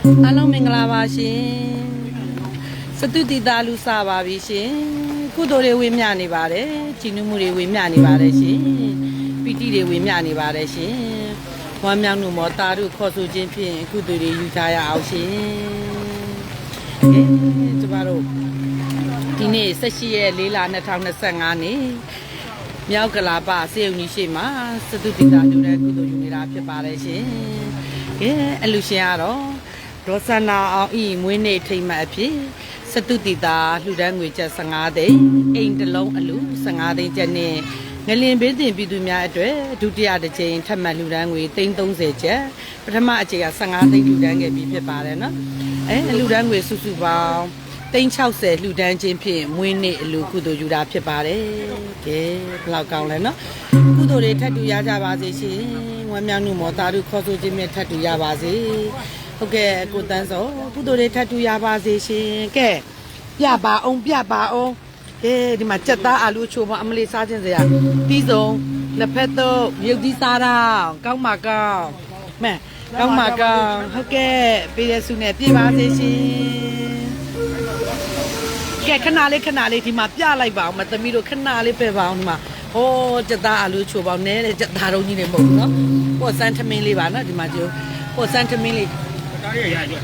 အားလုံးမင်္ဂလာပါရှင်စတုတိသားလူစားပါပြီရှင်ကုသိုလ်တွေဝေမျှနေပါတယ်ကြည်နူးမှုတွေဝေမျှနေပါတယ်ရှင်ပီတိတွေဝေမျှနေပါတယ်ရှင်ဝမ်းမြောက်မှုမောတာတို့ခေါ်ဆိုခြင်းဖြင့်ကုသိုလ်တွေယူထားရအောင်ရှင်အဲကျမတို့ဒီနေ့18ရက်4လ2025နေ့မြောက်ကလာပစေုံကြီးရှိမှာစတုတိသားလူတဲ့ကုသိုလ်ယူနေတာဖြစ်ပါတယ်ရှင်ကဲအလူရှင်ကတော့ ဒေါ်စနာအောင်ဤမွေးနေ့ထိမ့်မှတ်အဖြစ်စတုတိသားလှူဒန်းငွေကျပ်15သိန်းအိမ်တစ်လုံးအလူ15သိန်းကျပ်နဲ့ငလင်ဘေးတင်ပြည်သူများအတွက်ဒုတိယတစ်ကြိမ်ထပ်မံလှူဒန်းငွေ330ကျပ်ပထမအကြိမ်က15သိန်းလှူဒန်းခဲ့ပြီးဖြစ်ပါတယ်နော်အဲလှူဒန်းငွေစုစုပေါင်း360လှူဒန်းခြင်းဖြင့်မွေးနေ့အလူကုသိုလ်ယူတာဖြစ်ပါတယ်ကဲဘယ်လောက်ကောင်းလဲနော်ကုသိုလ်တွေထပ်တူရကြပါစေရှင်ဝမ်းမြောက်မှုမောတာတို့ခေါ်ဆိုခြင်းနဲ့ထပ်တူရပါစေ ဟုတ်ကဲ့ကိုတန်းစောကုသိုလ်တွေထပ်တူရပါစေရှင်ကဲပြပါအောင်ပြပါအောင်ကဲဒီမှာစက်သားအာလူချိုမအမလေးစားခြင်းစရာပြီးဆုံးလက်ဖက်တော့မြုပ်သီးစားတာကောင်းပါကောင်းမဲကောင်းပါကောင်းဟုတ်ကဲ့ပေးတဲ့ဆုနဲ့ပြပါစေရှင်ကဲခဏလေးခဏလေးဒီမှာပြလိုက်ပါအောင်မသမီးတို့ခဏလေးပဲပါအောင်ဒီမှာဟောကြက်သားအလူချိုပေါင်းနဲတဲ့ကြက်သားလုံးကြီးနေမဟုတ်ဘူးနော်ဟောစန်ထမင်းလေးပါနော်ဒီမှာကျိုးဟောစန်ထမင်းလေး တားရရရရ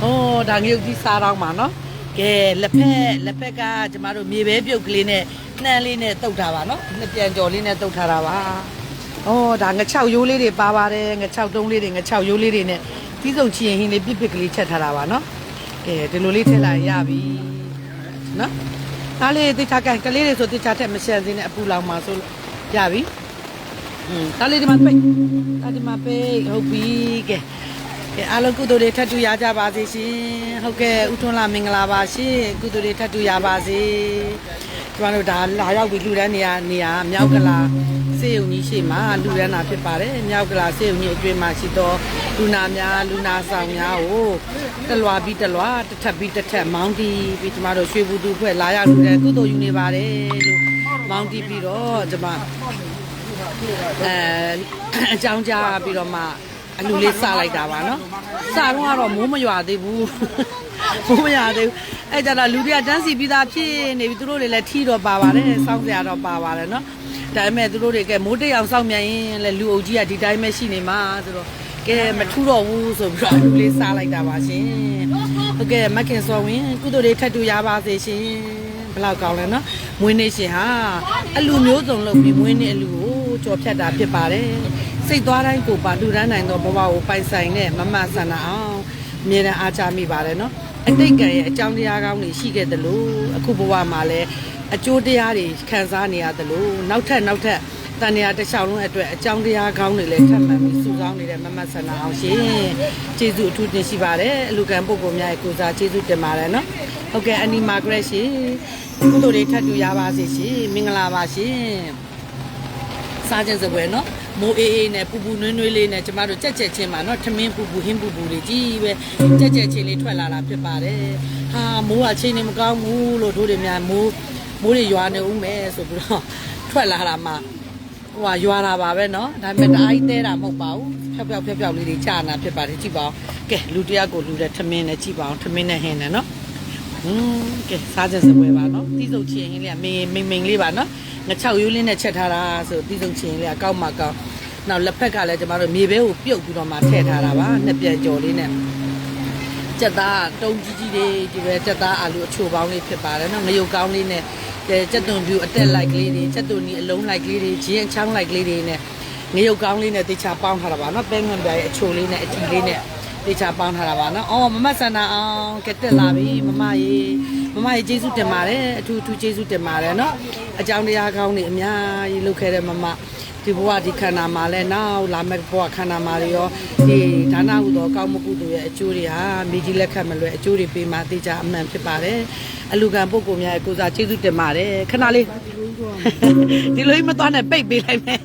ဟောဒါငရုတ်ကြီးစားတော့မှာနော်ကဲလက်ဖက်လက်ဖက်ကကျမတို့မြေပဲပြုတ်ကလေးနဲ့နှမ်းလေးနဲ့တုတ်ထားပါနော်နှစ်ပြန်ကြော်လေးနဲ့တုတ်ထားတာပါဩဒါငချောက်ရိုးလေးတွေပါပါတယ်ငချောက်တုံးလေးတွေငချောက်ရိုးလေးတွေနဲ့ပြီးဆုံးချီရင်ဟင်းလေးပြစ်ပစ်ကလေးချက်ထားတာပါနော်ကဲဒီလိုလေးထည့်လိုက်ရပြီနော်ဒါလေးတိချာကန်ကလေးတွေဆိုတိချာထက်မရှန်စင်းနဲ့အပူလောင်မှာဆိုရပြီอืม ဒါလေးဒီမှာပိတ်ဒါဒီမှာပိတ်ဟုတ်ပြီကဲကဲအားလုံးကုသိုလ်တွေထပ်တူရကြပါစေရှင်ဟုတ်ကဲ့ဥထွန်းလာမင်္ဂလာပါရှင်ကုသိုလ်တွေထပ်တူရပါစေကျမတို့ဒါလာရောက်ပြီးလူတန်းနေရနေရမြောက်ကလာစေယုံကြီးရှိမှလူရန်တာဖြစ်ပါတယ်မြောက်ကလာစေယုံကြီးအတွင်းမှာရှိတော့လူနာများလူနာဆောင်များကိုတလွာပြီးတလွာတစ်ထပ်ပြီးတစ်ထပ်မောင်းတီးပြီးကျမတို့ရွှေဘူးသူဖွဲ့လာရောက်လူတဲ့ကုသိုလ်ယူနေပါတယ်လို့မောင်းတီးပြီးတော့ကျမ အဲအကြောင်းကြားပြီးတော့မှအလူလေးစလိုက်တာပါနော်စတော့ကတော့မိုးမရွာသေးဘူးမိုးမရွာသေးဘူးအဲ့ကြတော့လူတွေကတန်းစီပြီးသားဖြစ်နေပြီသူတို့တွေလည်းထီတော့ပါပါတယ်စောင်းစရာတော့ပါပါတယ်နော်ဒါပေမဲ့သူတို့တွေကမိုးတိတ်အောင်စောင့်မြန်ရင်လည်းလူအုပ်ကြီးကဒီတိုင်းပဲရှိနေမှာဆိုတော့ကဲမထူတော့ဘူးဆိုပြီးတော့လူလေးစားလိုက်တာပါရှင်ဟုတ်ကဲ့မခင်စောဝင်ကုသိုလ်တွေထပ်တူရပါစေရှင်ဘယ်လောက်ကောင်းလဲနော်မွေးနေ့ရှင်ဟာအလူမျိုးစုံလုပ်ပြီးမွေးနေ့အလူကို ကြော်ဖြတ်တာဖြစ်ပါတယ်စိတ်သွားတိုင်းကိုပါလူရန်နိုင်သောဘဝကိုပိုင်ဆိုင်တဲ့မမဆန္ဒအောင်အမြဲတမ်းအားချမိပါတယ်နော်အတိတ်ကံရဲ့အကြောင်းတရားကောင်းတွေရှိခဲ့တယ်လို့အခုဘဝမှာလည်းအကျိုးတရားတွေခံစားနေရတယ်လို့နောက်ထပ်နောက်ထပ်တန်ရာတစ်လျှောက်လုံးအတွက်အကြောင်းတရားကောင်းတွေလည်းထပ်မံပြီးစုဆောင်းနေတဲ့မမဆန္ဒအောင်ရှင်ကျေးဇူးအထူးတင်ရှိပါတယ်အလူကံပုဂ္ဂိုလ်များရဲ့ကိုစားကျေးဇူးတင်ပါတယ်နော်ဟုတ်ကဲ့အနီမာဂရက်ရှင်ကုသိုလ်တွေထပ်တူရပါစေရှင်မင်္ဂလာပါရှင် စားခြင်းစပွဲနော်မိုးအေးအေးနဲ့ပူပူနွေးနွေးလေးနဲ့ကျမတို့ကြက်ကြက်ချင်းပါနော်ထမင်းပူပူဟင်းပူပူလေးကြီးပဲကြက်ကြက်ချင်းလေးထွက်လာတာဖြစ်ပါတယ်ဟာမိုးကချင်းနေမကောင်းဘူးလို့တို့တွေများမိုးမိုးတွေရွာနေဦးမယ်ဆိုပြီးတော့ထွက်လာတာမှဟိုကရွာတာပါပဲနော်ဒါပေမဲ့တအားကြီးတဲတာမဟုတ်ပါဘူးဖြောက်ဖြောက်ဖြောက်ဖြောက်လေးတွေကြာနာဖြစ်ပါတယ်ကြည့်ပါဦးကဲလူတယောက်ကိုလူတဲ့ထမင်းနဲ့ကြည့်ပါအောင်ထမင်းနဲ့ဟင်းနဲ့နော် อืมကဲစားကြစပွဲပါเนาะတီးစုပ်ချင်ဟင်းလေးကမင်းမိန်မိန်လေးပါเนาะ ငချောက်ရိုးလေးနဲ့ချက်ထားတာဆိုပြီးဆုံးချင်လေးကကောက်မှကောက်နောက်လက်ဖက်ကလည်းကျမတို့မြေဘဲကိုပြုတ်ပြီးတော့မှထည့်ထားတာပါနှစ်ပြန်ကြော်လေးနဲ့ကြက်သားတုံးကြီးကြီးလေးဒီပဲကြက်သားအာလူအချိုပေါင်းလေးဖြစ်ပါတယ်နော်ငရုတ်ကောင်းလေးနဲ့ကြက်သွန်ပြူအတက်လိုက်ကလေးတွေကြက်သွန်ဒီအလုံးလိုက်ကလေးတွေဂျင်းအချောင်းလိုက်ကလေးတွေနဲ့ငရုတ်ကောင်းလေးနဲ့တေချာပေါင်းထားတာပါနော်ပဲငွန်ပြားရဲ့အချိုလေးနဲ့အတီလေးနဲ့ တေချာပေါင်းထားတာပါနော်။အော်မမဆန္ဒအောင်ကတက်လာပြီမမရေမမရေကျေးဇူးတင်ပါတယ်အထူးအထူးကျေးဇူးတင်ပါတယ်နော်။အကြောင်းတရားကောင်းနေအများကြီးလုပ်ခဲ့တဲ့မမဒီဘဝဒီခန္ဓာမှာလည်းနောက်လာမယ့်ဘဝခန္ဓာမှာရောဒီဒါနဟုသောကောင်းမှုကုသိုလ်ရဲ့အကျိုးတွေဟာမိကြီးလက်ခတ်မလွယ်အကျိုးတွေပေးမှတေချာအမှန်ဖြစ်ပါတယ်။အလူကံပုဂ္ဂိုလ်များရဲ့ကိုယ်စားကျေးဇူးတင်ပါတယ်ခဏလေး ဒီလိုကြီးမသွားနဲ့ပိတ်ပေးလိုက်မယ်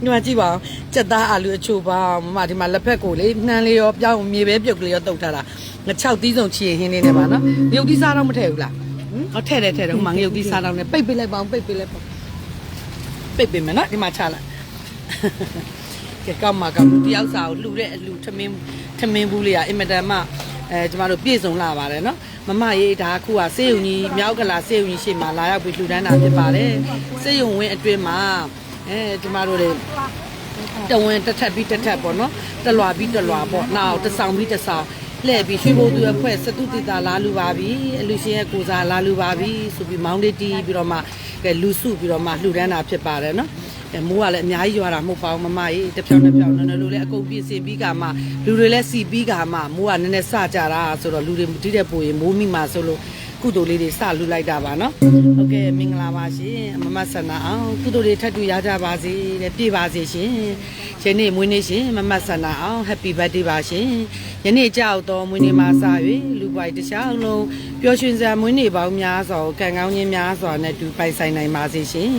ဒီမှာကြည့်ပါဦးစက်သားအာလူအချိုပါမမဒီမှာလက်ဖက်ကိုလေနှမ်းလေးရောပြောင်းမြေပဲပြုတ်ကလေးရောတုတ်ထားတာငါ6သီးစုံချီရင်ဟင်းလေးနဲ့ပါနော်ငရုတ်သီးစားတော့မထည့်ဘူးလားဟင်ဟောထည့်တယ်ထည့်တယ်ဟိုမှာငရုတ်သီးစားတော့နဲ့ပိတ်ပေးလိုက်ပါအောင်ပိတ်ပေးလိုက်ပါပိတ်ပေးမယ်နော်ဒီမှာချလိုက်ကဲကောက်မှာကောက်လူတယောက်စာကိုလှူတဲ့အလှူထမင်းထမင်းဘူးလေးကအင်မတန်မှအဲကျမတို့ပြည့်စုံလာပါတယ်နော် မမရေးဒါအခုကစေယုံကြီးမြောက်ကလာစေယုံကြီးရှေ့မှာလာရောက်ပြီးလှူဒန်းတာဖြစ်ပါတယ်စေယုံဝင်းအတွင်းမှာအဲကျမတို့တွေတဝင်တစ်ထပ်ပြီးတစ်ထပ်ပေါ့နော်တလွာပြီးတလွာပေါ့နောက်တစ်ဆောင်ပြီးတစ်ဆောင်လှည့်ပြီးရွှေဘိုးသူအဖွဲ့စတုတိတာလာလူပါပြီအလူရှင်ရဲ့ကိုစားလာလူပါပြီဆိုပြီးမောင်းလေးတီးပြီးတော့မှကဲလူစုပြီးတော့မှလှူဒန်းတာဖြစ်ပါတယ်နော်အဲ မိုးကလည်းအများကြီးရွာတာမဟုတ်ပါဘူးမမကြီးတစ်ဖြောင်းတစ်ဖြောင်းနော်နော်လို့လည်းအကုန်ပြည့်စင်ပြီးကမှလူတွေလည်းစီပြီးကမှမိုးကနည်းနည်းစကြတာဆိုတော့လူတွေမတိတဲ့ပိုရင်မိုးမိမှဆိုလို့ ကုသိုလ်လေးတွေစလူလိုက်တာပါနော်ဟုတ်ကဲ့မင်္ဂလာပါရှင်မမဆန္ဒအောင်ကုသိုလ်တွေထပ်တူရကြပါစေတဲ့ပြည့်ပါစေရှင်ယနေ့မွေးနေ့ရှင်မမဆန္ဒအောင် Happy birthday ပါရှင်ယနေ့ကြောက်တော်မွေးနေ့မှာစ၍လူပွိုင်တစ်ခြားလုံးပျော်ရွှင်စရာမွေးနေ့ပေါင်းများစွာကိုကံကောင်းခြင်းများစွာနဲ့တူပိုင်ဆိုင်နိုင်ပါစေရှင်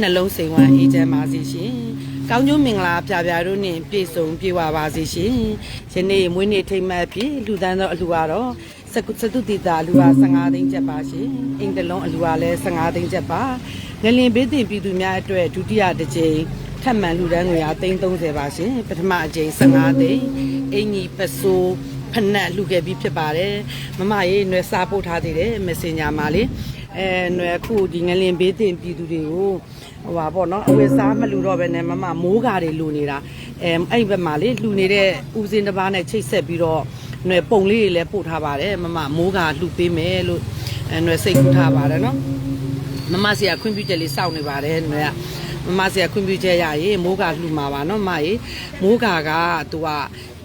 နှလုံးစိမ်ဝမ်းအေးချမ်းပါစေရှင်ကောင်းကျိုးမင်္ဂလာပြပြတို့နှင့်ပြည့်စုံပြေဝပါစေရှင်ယနေ့မွေးနေ့ထိမ့်မှတ်ဖြစ်လူတန်းသောအလှူကတော့ စကုစတုတိတာအလှူဟာ15သိန်းကျပ်ပါရှင်အင်္ဂလုံးအလှူဟာလည်း15သိန်းကျပ်ပါငလင်ဘေးတင်ပြည်သူများအတွက်ဒုတိယတစ်ကြိမ်ထပ်မံလှူဒန်းငွေအား330ပါရှင်ပထမအကြိမ်15သိန်းအင်ကြီးပစိုးဖက်နှက်လှူခဲ့ပြီးဖြစ်ပါတယ်မမရေးနွယ်စားပို့ထားသေးတယ် messenger မှာလေအဲနွယ်အခုဒီငလင်ဘေးတင်ပြည်သူတွေကိုဟိုပါပေါ့နော်အဝယ်စားမလူတော့ပဲနဲ့မမမိုးကားတွေလူနေတာအဲအဲ့ဘက်မှာလေလူနေတဲ့ဦးစင်းတစ်ပါးနဲ့ချိတ်ဆက်ပြီးတော့ နွယ်ပုံလေးတွေလည်းပို့ထားပါတယ်မမမိုးကားလှူပေးမယ်လို့အဲနွယ်စိတ်ကူးထားပါတယ်နော်မမစီကခွင့်ပြုချက်လေးစောင့်နေပါတယ်နွေကမမစီကခွင့်ပြုချက်ရရင်မိုးကလှူမှာပါနော်မရေမိုးကကသူက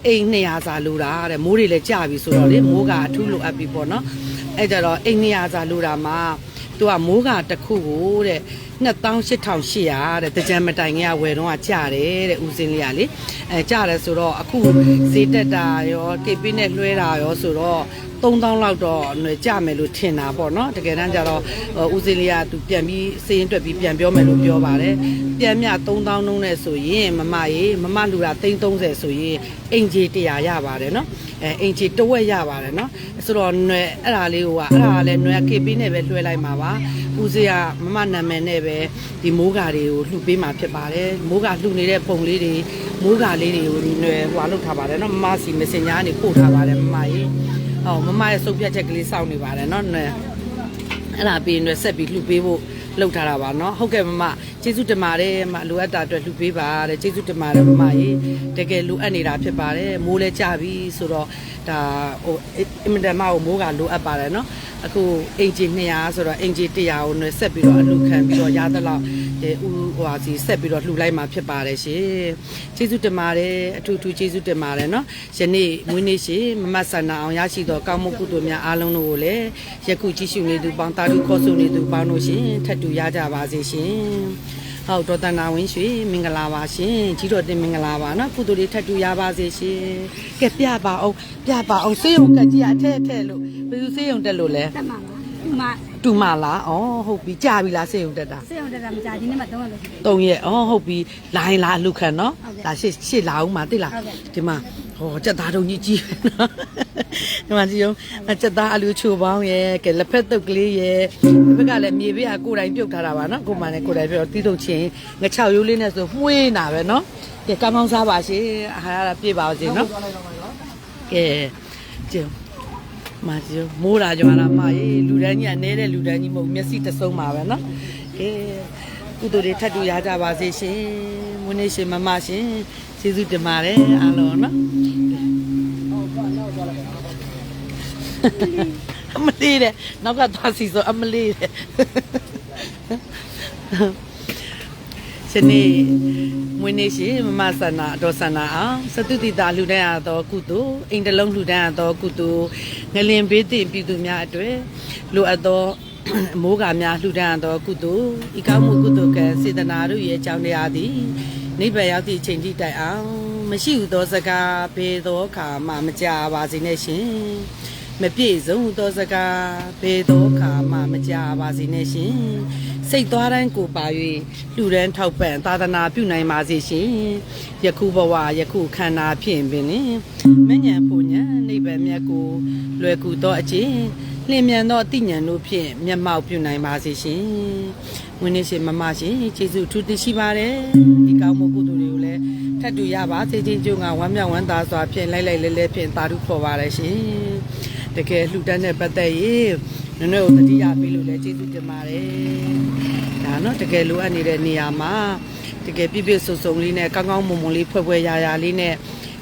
အိမ်200စာလိုတာတဲ့မိုးတွေလည်းကြပြီဆိုတော့လေမိုးကအထူးလိုအပ်ပြီပေါ့နော်အဲ့ကြတော့အိမ်200စာလိုတာမှာ သူကမိုးကတစ်ခုကိုတဲ့28,800တဲ့တကြံမတိုင်ခင်ကဝယ်တော့ကကြတယ်တဲ့ဦးစင်းလေးကလေအဲကြတယ်ဆိုတော့အခုဈေးတက်တာရောကိတ်ပေးနဲ့လွှဲတာရောဆိုတော့ 3000လောက်တော့ကြမယ်လို့ထင်တာပေါ့နော်တကယ်တမ်းကျတော့ဦးစင်းလေးကသူပြန်ပြီးစီးရင်တွေ့ပြီးပြန်ပြောမယ်လို့ပြောပါတယ်ပြန်မြ3000နှုန်းနဲ့ဆိုရင်မမရေမမလူတာ330ဆိုရင်အင်ဂျီ100ရပါတယ်နော်အဲအင်ဂျီတဝက်ရပါတယ်နော်ဆိုတော့နွယ်အဲ့ဒါလေးကအဲ့ဒါလည်းနွယ် KP နဲ့ပဲလွှဲလိုက်မှာပါဦးစင်းကမမနာမည်နဲ့ပဲဒီမိုးကာတွေကိုလှူပေးမှာဖြစ်ပါတယ်မိုးကာလှူနေတဲ့ပုံလေးတွေမိုးကာလေးတွေကိုနွယ်ဟိုလောက်ထားပါတယ်နော်မမစီ messenger ကနေပို့ထားပါတယ်မမရေ ဟောမမရဲ့စုပ်ပြတ်ချက်ကလေးစောင့်နေပါတယ်เนาะနွယ်အဲ့ဒါပြီးရင်ဆက်ပြီးလှူပေးဖို့လောက်ထားတာပါเนาะဟုတ်ကဲ့မမကျေးဇူးတင်ပါတယ်မလိုအပ်တာအတွက်လှူပေးပါတဲ့ကျေးဇူးတင်ပါတယ်မမရေတကယ်လိုအပ်နေတာဖြစ်ပါတယ်မိုးလဲကြပြီဆိုတော့ ဒါဟိုအင်မတန်မှဟိုမိုးကလိုအပ်ပါတယ်เนาะအခုအင်ဂျီ200ဆိုတော့အင်ဂျီ100ကိုနွယ်ဆက်ပြီးတော့အလှခံပြီးတော့ရသလောက်အဲဥဟိုဟာစီဆက်ပြီးတော့လှူလိုက်မှာဖြစ်ပါတယ်ရှင်ကျေးဇူးတင်ပါတယ်အထူးထူးကျေးဇူးတင်ပါတယ်เนาะယနေ့မွေးနေ့ရှင်မမဆန္ဒအောင်ရရှိသောကောင်းမှုကုသိုလ်များအားလုံးတို့ကိုလည်းယခုကြည့်ရှုနေသူပေါင်းတာလူခေါ်ဆိုနေသူပေါင်းတို့ရှင်ထပ်တူရကြပါစေရှင် ဟုတ်ဒေါ်တန်နာဝင်းရွှေမင်္ဂလာပါရှင်ကြီးတော်တင်မင်္ဂလာပါနော်ကုသိုလ်တွေထပ်တူရပါစေရှင်ကဲပြပါအောင်ပြပါအောင်စေးရုံကကြီးအထက်ထက်လို့ဘယ်သူစေးရုံတက်လို့လဲတက်မှာပါဒီမှာတူမလားဩဟုတ်ပြီကြာပြီလားစေရုံတက်တာစေရုံတက်တာမကြာဒီနေ့မှ3ရက်ပဲရှိတယ်3ရက်ဩဟုတ်ပြီလိုင်းလားအလူခံနော်ဒါရှေ့ရှေ့လာအောင်မသိလားဒီမှာ ဟောစက်သားတုံးကြီးကြီးပဲနော်ဒီမှာကြည့်အောင်စက်သားအလူချိုပေါင်းရဲ့ကဲလက်ဖက်တုပ်ကလေးရဲ့ဒီဘက်ကလည်းမြေပေးကကိုယ်တိုင်ပြုတ်ထားတာပါနော်ကိုယ်မှလည်းကိုယ်တိုင်ပြုတ်တီးတုပ်ချင်းငချောက်ရိုးလေးနဲ့ဆိုမှုေးနာပဲနော်ကဲကောင်းကောင်းစားပါရှင်အာဟာရပြည့်ပါစေနော်ကဲကြည့်မကြည့်မိုးလာကြတာမရေးလူတန်းကြီးကနဲတဲ့လူတန်းကြီးမဟုတ်မျက်စိတဆုံးပါပဲနော်ကဲကုသိုလ်တွေထပ်တူရကြပါစေရှင်မွေးနေ့ရှင်မမရှင် ကျေးဇူးတင်ပါတယ်အားလုံးနော်အမလေးတဲ့နောက်ကသွားစီဆိုအမလေးတဲ့ရှင်နေမွေးနေ့ရှင်မမဆန္နာအတော်ဆန္နာအောင်စတုတိတာလှူဒန်းရသောကုသိုလ်အိမ်တလုံးလှူဒန်းရသောကုသိုလ်ငလင်ဘေးတင်ပြည်သူများအတွေ့လိုအပ်သောအမိုးကများလှူဒန်းရသောကုသိုလ်ဤကောင်းမှုကုသိုလ်ကံစေတနာတို့ရဲ့အကြောင်းတရားသည် နိဗ္ဗာန်ရောက်သည့်အချိန်ထိတိုင်အောင် မရှိဟုသောစကားဘေသောအခါမှမကြပါစေနဲ့ရှင်မပြည့်စုံသောစကားဘေသောအခါမှမကြပါစေနဲ့ရှင်စိတ်သွားတိုင်းကိုပါ၍လှူဒန်းထောက်ပံ့သာသနာပြုနိုင်ပါစေရှင်ယခုဘဝယခုခန္ဓာဖြင့်ပင်လင်မဉ္ဇဉ်ပူညာနိဗ္ဗာန်မြတ်ကိုလွယ်ကူသောအခြင်းလျင်မြန်သောအသိဉာဏ်တို့ဖြင့်မျက်မှောက်ပြုနိုင်ပါစေရှင်ဝင်းနေရှင်မမရှင်ကျေးဇူးအထူးတင်ရှိပါတယ်ဒီကောင်းမှုကုသိုလ်တွေကိုလည်းထပ်တူရပါစေခြင်းကျုံကဝမ်းမြောက်ဝမ်းသာစွာဖြင့်လိုက်လိုက်လဲလဲဖြင့်သာဓုခေါ်ပါတယ်ရှင်တကယ်လှူဒန်းတဲ့ပတ်သက်ရေးနည်းနည်းကိုတတိယပေးလို့လည်းကျေးဇူးတင်ပါတယ်ဒါနော်တကယ်လိုအပ်နေတဲ့နေရာမှာတကယ်ပြည့်ပြည့်စုံစုံလေးနဲ့ကောင်းကောင်းမွန်မွန်လေးဖွဲ့ဖွဲ့ရာရာလေးနဲ့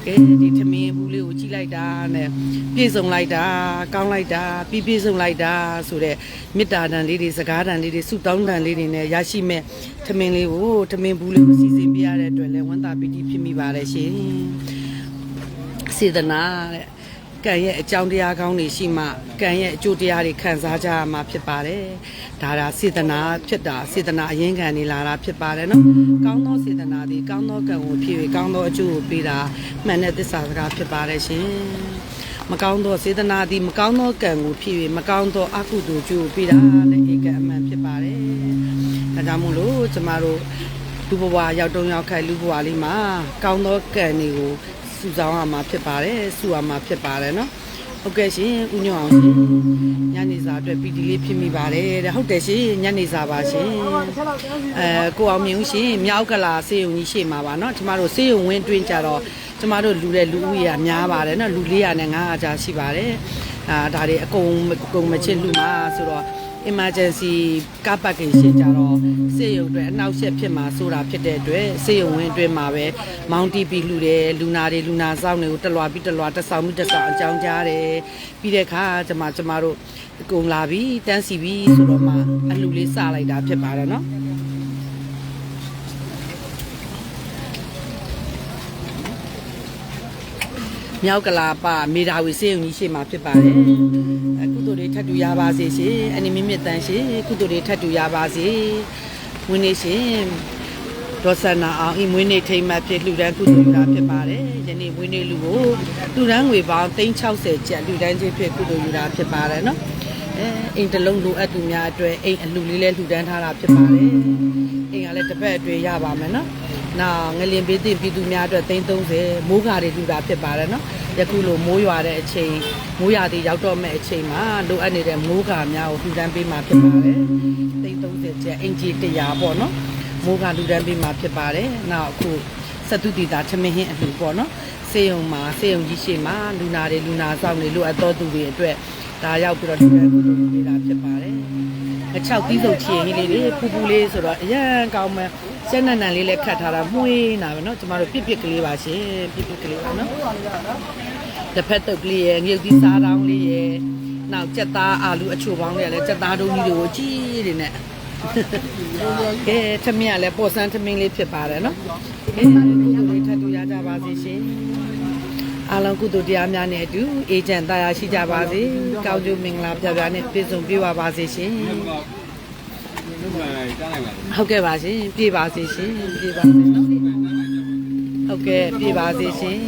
ကဲဒီသမင်းဘူးလေးကိုကြည့်လိုက်တာနဲ့ပြည့်စုံလိုက်တာကောင်းလိုက်တာပြည့်ပြည့်စုံလိုက်တာဆိုတဲ့မေတ္တာတန်လေးတွေစကားတန်လေးတွေဆုတောင်းတန်လေးတွေနဲ့ရရှိမဲ့သမင်းလေးကိုသမင်းဘူးလေးကိုစီစဉ်ပေးရတဲ့အတွက်လည်းဝမ်းသာပီတိဖြစ်မိပါတယ်ရှင်စေတနာတဲ့ ကံရဲ့အကြောင်းတရားကောင်းတွေရှိမှကံရဲ့အကျိုးတရားတွေခံစားကြရမှာဖြစ်ပါတယ်ဒါဒါစေတနာဖြစ်တာစေတနာအရင်ခံနေလာတာဖြစ်ပါတယ်နော်ကောင်းသောစေတနာဒီကောင်းသောကံကိုဖြစ်ပြီးကောင်းသောအကျိုးကိုပေးတာမှန်တဲ့သစ္စာစကားဖြစ်ပါတယ်ရှင်မကောင်းသောစေတနာဒီမကောင်းသောကံကိုဖြစ်ပြီးမကောင်းသောအကုသိုလ်ကျိုးကိုပေးတာလည်းဧကအမှန်ဖြစ်ပါတယ်ဒါကြောင့်မို့လို့ကျမတို့လူဘဝရောက်တုံးရောက်ခိုက်လူဘဝလေးမှာကောင်းသောကံတွေကို စုဆောင်းရမှာဖြစ်ပါတယ်စုရမှာဖြစ်ပါတယ်နော်ဟုတ်ကဲ့ရှင်ဦးညွန့်အောင်ရှင်ညနေစာအတွက်ပီတီလေးဖြစ်မိပါတယ်တဲ့ဟုတ်တယ်ရှင်ညနေစာပါရှင်အဲကိုအောင်မြင့်ဦးရှင်မြောက်ကလာစေယုံကြီးရှေ့မှာပါเนาะကျမတို့စေယုံဝင်းတွင်းကြတော့ကျမတို့လူတဲ့လူဦးရေကများပါတယ်เนาะလူ400နဲ့900ကြားရှိပါတယ်အာဒါတွေအကုန်အကုန်မချစ်လူမှာဆိုတော့ emergency ကပ်ပတ်ကင်ရှင်းကြတော့စေယုံအတွက်အနောက်ဆက်ဖြစ်မှာဆိုတာဖြစ်တဲ့အတွက်စေယုံဝင်းအတွင်းမှာပဲမောင်းတီးပြီးလူတယ်လူနာတွေလူနာဆောင်တွေကိုတလွာပြီးတလွာတက်ဆောင်ပြီးတက်ဆောင်အကြောင်းကြားတယ်ပြီးတဲ့အခါကျမကျမတို့အကုန်လာပြီးတန်းစီပြီးဆိုတော့မှအလူလေးစလိုက်တာဖြစ်ပါတယ်နော် မြောက်ကလာပမေဒါဝီစေယုံကြီးရှေ့မှာဖြစ်ပါတယ်အကုသိုလ်တွေထပ်တူရပါစေရှင်အနိမိမြတ်တန်ရှင်ကုသိုလ်တွေထပ်တူရပါစေဝင်းနေရှင်ဒေါ်ဆန္နာအောင်ဤမွေးနေ့ထိမ်းမှတ်ဖြစ်လှူဒန်းကုသိုလ်ယူတာဖြစ်ပါတယ်ယနေ့မွေးနေ့လူကိုလှူဒန်းငွေပေါင်း360ကျပ်လှူဒန်းခြင်းဖြစ်ကုသိုလ်ယူတာဖြစ်ပါတယ်နော်အဲအိမ်တစ်လုံးလိုအပ်သူများအတွက်အိမ်အလှူလေးလေးလှူဒန်းထားတာဖြစ်ပါတယ်အိမ်ကလည်းတစ်ပတ်အတွင်းရပါမယ်နော် နောက်ငလင်ပေးတင်ပြည်သူများအတွက်330မိုးကားတွေလှူတာဖြစ်ပါတယ်နော်ယခုလိုမိုးရွာတဲ့အချိန်မိုးရာသီရောက်တော့မဲ့အချိန်မှာလိုအပ်နေတဲ့မိုးကားများကိုလှူဒန်းပေးမှာဖြစ်ပါတယ်330ကျပ်အင်ဂျီ100ပေါ့နော်မိုးကလူတန်းပေးမှာဖြစ်ပါတယ်။နောက်အခုစတုတီတာချမင်းဟင်းအလှပေါ့နော်။စေယုံမှာစေယုံကြီးရှိမှာလူနာတွေလူနာဆောင်တွေလိုအပ်တော်သူတွေအတွက် ဒါရောက်ပြီးတော့လူတန်းကုသိုလ်လုပ်ပေးတာဖြစ်ပါတယ်။ငချောက်သီးစုပ်ချီရင်လေးလေးပူပူလေးဆိုတော့အရန်ကောင်းမယ်။စက်နန်နန်လေးလည်းခတ်ထားတာမှုေးနာပဲနော်။ကျမတို့ပြစ်ပြစ်ကလေးပါရှင်။ပြစ်ပြစ်ကလေးပါနော်။တစ်ဖက်တုပ်ကလေးရယ်ငရုတ်သီးစားတောင်းလေးရယ်နောက်ကြက်သားအာလူအချိုပေါင်းလေးရယ်လည်းကြက်သားတုံးကြီးတွေကိုကြီးတွေနဲ့ကဲသမီးကလည်းပေါ်ဆန်းသမင်းလေးဖြစ်ပါတယ်နော်ကဲကုသိုလ်လေးထပ်တူရကြပါစေရှင် အားလုံးကုသိုလ်တရားများနဲ့အတူအေဂျင့်တရားရှိကြပါစေကောင်းကျိုးမင်္ဂလာပြပြနဲ့ပြည့်စုံပြည့်ဝပါစေရှင်ဟုတ်ကဲ့ပါရှင်ပြည့်ပါစေရှင်ပြည့်ပါစေနော်ဟုတ်ကဲ့ပြည့်ပါစေရှင်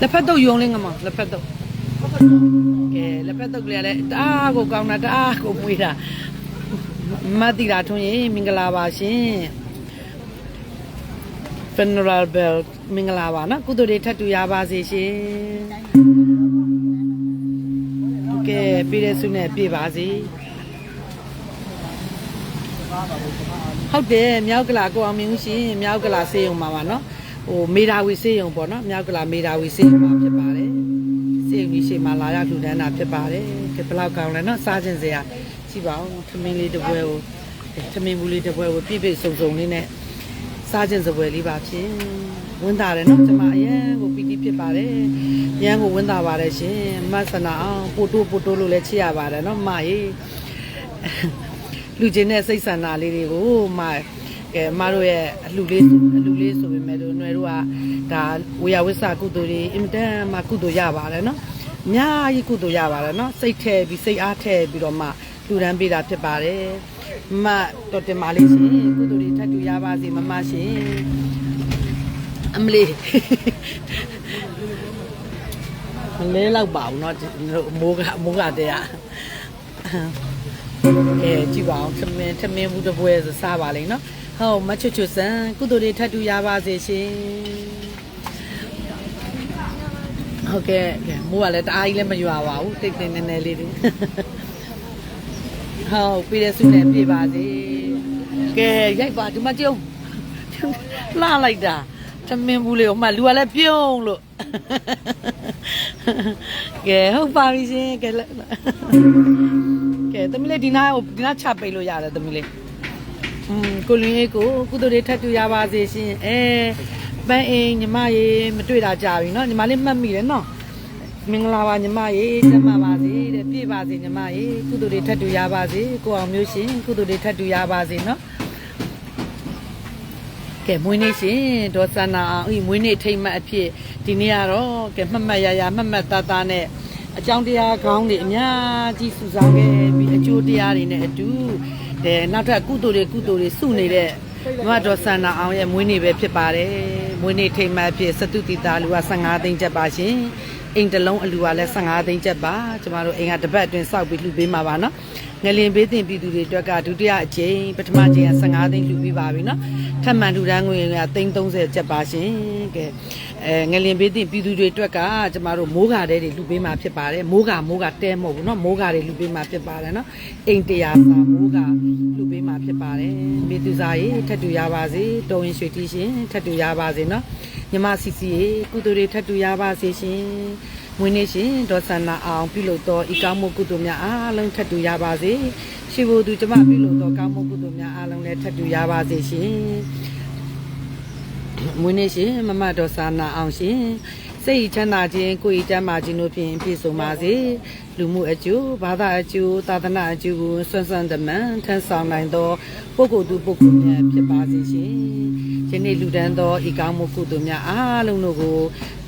လက်ဖက်တော့ယုံလေးငမလက်ဖက်တော့ကဲလက်ဖက်တုပ်ကလေးကလည်းတအားကိုကောင်းတာတအားကိုမွေးတာ မတ်တီတာထွန်းရင်မင်္ဂလာပါရှင် funeral bell မင်္ဂလာပါနော်ကုသိုလ်တွေထပ်တူရပါစေရှင်ကဲပြည့်တဲ့ဆုနဲ့ပြည့်ပါစေဟုတ်တယ်မြောက်ကလာကိုအောင်မြင်ဦးရှင်မြောက်ကလာစေးရုံမှာပါနော်ဟိုမေဒါဝီစေးရုံပေါ့နော်မြောက်ကလာမေဒါဝီစေးရုံမှာဖြစ်ပါတယ်စေဦးကြီးရှေ့မှာလာရောက်လှူဒန်းတာဖြစ်ပါတယ်။ကဲဘယ်လောက်ကောင်းလဲနော်စားခြင်းစရာ ကြည့်ပါဦးထမင်းလေးတစ်ပွဲကိုထမင်းဘူးလေးတစ်ပွဲကိုပြည့်ပြည့်စုံစုံလေးနဲ့စားခြင်းစပွဲလေးပါဖြင့်ဝင်းတာတယ်နော်ကျွန်မအရင်ကိုပီတိဖြစ်ပါတယ်။ရန်ကိုဝင်းတာပါတယ်ရှင်။မဆနာအောင်ပို့တိုးပို့တိုးလို့လည်းချစ်ရပါတယ်နော်မရေလူချင်းတဲ့စိတ်ဆန္ဒလေးတွေကိုမကဲမတို့ရဲ့အလှလေးဆိုအလှလေးဆိုပေမဲ့တို့ຫນွယ်တို့ကဒါဝေယဝိဆကုသိုလ်တွေအင်မတန်မှကုသိုလ်ရပါတယ်နော်အများကြီးကုသိုလ်ရပါတယ်နော်စိတ်ထဲပြီးစိတ်အားထဲပြီးတော့မှ လူတန်းပေးတာဖြစ်ပါတယ်မတော်တင်ပါလေးရှင်ကုသိုလ်တွေထပ်တူရပါစေမမရှင်အမလေးမလဲတော့ပါဘူးเนาะမိုးကမိုးကတဲ့อ่ะအဲကြည့်ပါအောင်သမင်းသမင်းဘူးတစ်ပွဲဆိုစားပါလိမ့်เนาะဟုတ်မချွတ်ချွတ်ဆန်းကုသိုလ်တွေထပ်တူရပါစေရှင် ဟုတ်ကဲ့ကဲမိုးကလည်းတအားကြီးလည်းမရွာပါဘူးတိတ်တိတ်နည်းနည်းလေးတွေ ဟုတ်ပြီးတဲ့စုနဲ့ပြေပါစေကဲရိုက်ပါဒီမှာကြုံလှလိုက်တာသမင်းဘူးလေးဟိုမှလူကလည်းပြုံးလို့ကဲဟုတ်ပါပြီရှင်ကဲလက်ကဲသမီးလေးဒီနာကိုဒီနာချပိတ်လို့ရတယ်သမီးလေး อืมကိုလင်းလေးကိုကုသိုလ်တွေထပ်တူရပါစေရှင်အဲပန်းအိမ်ညီမရေမတွေ့တာကြာပြီเนาะညီမလေးမှတ်မိတယ်เนาะ မင်္ဂလာပါညီမရေကျမပါစေတဲ့ပြည့်ပါစေညီမရေကုသိုလ်တွေထပ်တူရပါစေကိုအောင်မျိုးရှင်ကုသိုလ်တွေထပ်တူရပါစေနော်ကဲမွေးနေ့ရှင်ဒေါ်စန္နာအောင်ဤမွေးနေ့ထိတ်မှတ်အဖြစ်ဒီနေ့ကတော့ကဲမှတ်မှတ်ရရမှတ်မှတ်သားသားနဲ့အကြောင်းတရားကောင်းတွေအများကြီးစုဆောင်ခဲ့ပြီးအကျိုးတရားတွေနဲ့အတူတဲ့နောက်ထပ်ကုသိုလ်တွေကုသိုလ်တွေစုနေတဲ့မဒေါ်စန္နာအောင်ရဲ့မွေးနေ့ပဲဖြစ်ပါတယ်မွေးနေ့ထိတ်မှတ်အဖြစ်စတုတီတာလူက15သိန်းချက်ပါရှင် အိမ်တစ်လုံးအလူကလည်း15သိန်းချက်ပါကျမတို့အိမ်ကတစ်ပတ်အတွင်းစောက်ပြီးလှူပေးမှာပါနော်ငလင်ဘေးတင်ပြည်သူတွေအတွက်ကဒုတိယအကြိမ်ပထမအကြိမ်က15သိန်းလှူပေးပါပြီနော်ထပ်မံလှူဒန်းငွေကသိန်း30ချက်ပါရှင်ကဲအဲငလင်ဘေးတင်ပြည်သူတွေအတွက်ကကျမတို့မိုးကာတဲတွေလှူပေးမှာဖြစ်ပါတယ်မိုးကာမိုးကာတဲမဟုတ်ဘူးနော်မိုးကာတွေလှူပေးမှာဖြစ်ပါတယ်နော်အိမ်တရားစာမိုးကာလှူပေးမှာဖြစ်ပါတယ်မေသူစာရေထပ်တူရပါစေတော်ဝင်ရွှေတီရှင်ထပ်တူရပါစေနော် ညီမစီစီရေကုသိုလ်တွေထပ်တူရပါစေရှင်မွေးနေ့ရှင်ဒေါ်ဆန္နာအောင်ပြုလုပ်တော်ဤကောင်းမှုကုသိုလ်များအားလုံးထပ်တူရပါစေရှိဖို့သူကျမပြုလုပ်တော်ကောင်းမှုကုသိုလ်များအားလုံးလည်းထပ်တူရပါစေရှင်မွေးနေ့ရှင်မမဒေါ်ဆန္နာအောင်ရှင် စိတ်ချမ်းသာခြင်းကိုယ်ဤချမ်းသာခြင်းတို့ဖြင့်ပြည့်စုံပါစေလူမှုအကျိုးဘာသာအကျိုးသာသနာအကျိုးကိုဆွမ်းဆွမ်းတမန်ထမ်းဆောင်နိုင်သောပုဂ္ဂိုလ်သူပုဂ္ဂိုလ်များဖြစ်ပါစေရှင်ယနေ့လူတန်းသောဤကောင်းမှုကုသိုလ်များအားလုံးတို့ကို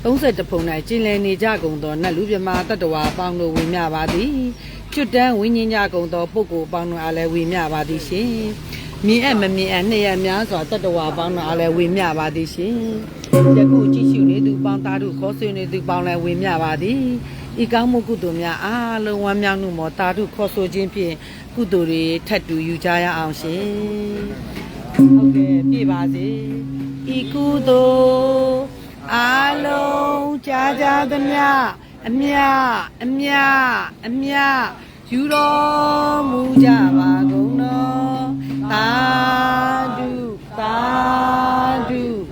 30ပုံ၌ကျင်လည်နေကြကုန်သောနတ်လူမြမတတ္တဝါအပေါင်းတို့ဝေမျှပါသည်ကျွတ်တန်းဝိညာဉ်ကြကုန်သောပုဂ္ဂိုလ်အပေါင်းတို့အားလည်းဝေမျှပါသည်ရှင်မြင်အပ်မမြင်အပ်နှစ်ရများစွာတတ္တဝါအပေါင်းတို့အားလည်းဝေမျှပါသည်ရှင် ယခုကြည့်ရှုနေသူပေါင်းသားတို့ခေါ်ဆွေနေသူပေါင်းလည်းဝေမျှပါသည်ဤကောင်းမှုကုသိုလ်များအားလုံးဝမ်းမြောက်မှုမောတာတို့ခေါ်ဆိုခြင်းဖြင့်ကုသိုလ်တွေထပ်တူယူကြရအောင်ရှင်ဟုတ်ကဲ့ပြည့်ပါစေဤကုသိုလ်အားလုံးကြားကြသမျှအမြအမြအမြယူတော်မူကြပါကုန်တော်သာဓုသာဓု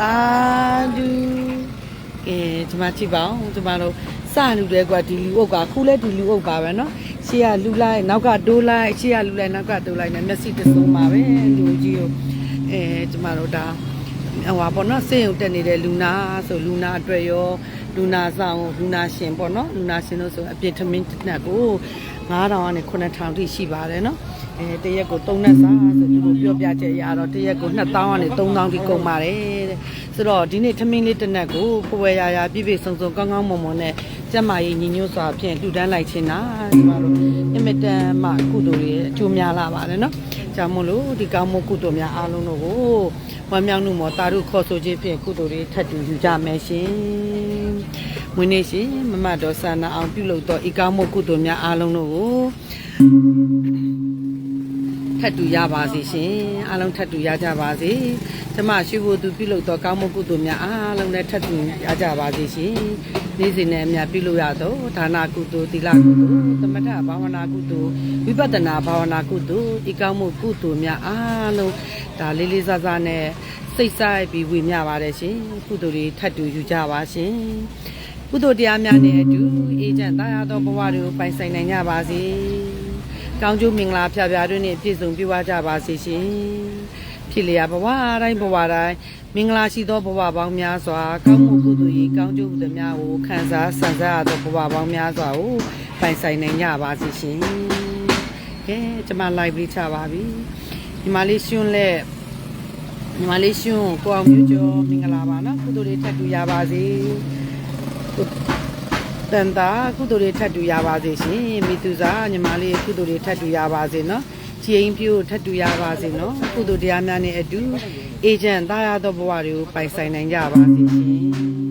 သာဓုကဲဒီမှာကြည့်ပါဦးဒီမှာတော့စလူတဲ့ကွာဒီလူအုပ်ကခုလဲဒီလူအုပ်ပါပဲเนาะရှေ့ကလူလိုက်နောက်ကတိုးလိုက်ရှေ့ကလူလိုက်နောက်ကတိုးလိုက်နဲ့မျက်စိတစ်စုံပါပဲလူကြီးကိုအဲဒီမှာတော့ဒါ ဟိုပါပေါ့နော်စေယုံတက်နေတဲ့လူနာဆိုလူနာအတွက်ရောလူနာဆောင်လူနာရှင်ပေါ့နော်လူနာရှင်တို့ဆိုအပြစ်ထမင်းတစ်နက်ကို9000ကနေ9000ထိရှိပါတယ်နော်အဲတရက်ကို3နက်စာဆိုသူတို့ပြောပြချက်ရတော့တရက်ကို2000ကနေ3000ထိကုန်ပါတယ်တဲ့ဆိုတော့ဒီနေ့ထမင်းလေးတစ်နက်ကိုပွဲပွဲရရပြည့်ပြည့်စုံစုံကောင်းကောင်းမွန်မွန်နဲ့ကျမကြီးညီညွတ်စွာဖြင့်လှူဒန်းလိုက်ခြင်းနာဒီမှာလို့အမတန်မှကုသိုလ်တွေအကျိုးများလာပါတယ်နော် ကြောင့်မို့လို့ဒီကောင်းမှုကုသိုလ်များအားလုံးတို့ကိုဝမ်းမြောက်မှုမောတာတို့ခေါ်ဆိုခြင်းဖြင့်ကုသိုလ်တွေထပ်တူယူကြမယ်ရှင်။မွေးနေ့ရှင်မမတော်ဆန္ဒအောင်ပြုလုပ်သောဤကောင်းမှုကုသိုလ်များအားလုံးတို့ကို ထပ်တူရပါစေရှင်။အားလုံးထပ်တူရကြပါစေ။ကျမရှိဖို့သူပြုလုပ်သောကောင်းမှုကုသိုလ်များအားလုံးလည်းထပ်တူရကြပါစေရှင်။နေ့စဉ်နဲ့အများပြုလုပ်ရသောဒါနကုသိုလ်သီလကုသိုလ်သမထဘာဝနာကုသိုလ်ဝိပဿနာဘာဝနာကုသိုလ်ဤကောင်းမှုကုသိုလ်များအားလုံးဒါလေးလေးစားစားနဲ့စိတ်ဆိုင်ပြီးဝေမျှပါတယ်ရှင်ကုသိုလ်တွေထပ်တူယူကြပါရှင်ကုသိုလ်တရားများနဲ့အတူအေးချမ်းသာယာသောဘဝတွေကိုပိုင်ဆိုင်နိုင်ကြပါစေ ကောင်းကျိုးမင်္ဂလာဖျားဖျားတွေနဲ့ပြည့်စုံပြည့်ဝကြပါစေရှင်ဖြစ်လျာဘဝတိုင်းဘဝတိုင်းမင်္ဂလာရှိသောဘဝပေါင်းများစွာကောင်းမှုကုသိုလ်ရေးကောင်းကျိုးဟူသည်များကိုခံစားဆံစားရသောဘဝပေါင်းများစွာကိုပိုင်ဆိုင်နိုင်ကြပါစေရှင်ကဲကျွန်မ live လေးချပါပြီညီမလေးရှင်လက်ညီမလေးရှင်ကိုအောင်မျိုးကျော်မင်္ဂလာပါနော်ကုသိုလ်တွေထပ်တူရပါစေ တန်တာကုသိုလ်တွေထပ်တူရပါစေရှင်မိသူစားညီမလေးကုသိုလ်တွေထပ်တူရပါစေနော်ကြည်ရင်ပြို့ထပ်တူရပါစေနော်ကုသိုလ်တရားများနဲ့အတူအေဂျင့်သားရသောဘဝတွေကိုပိုင်ဆိုင်နိုင်ကြပါစေရှင်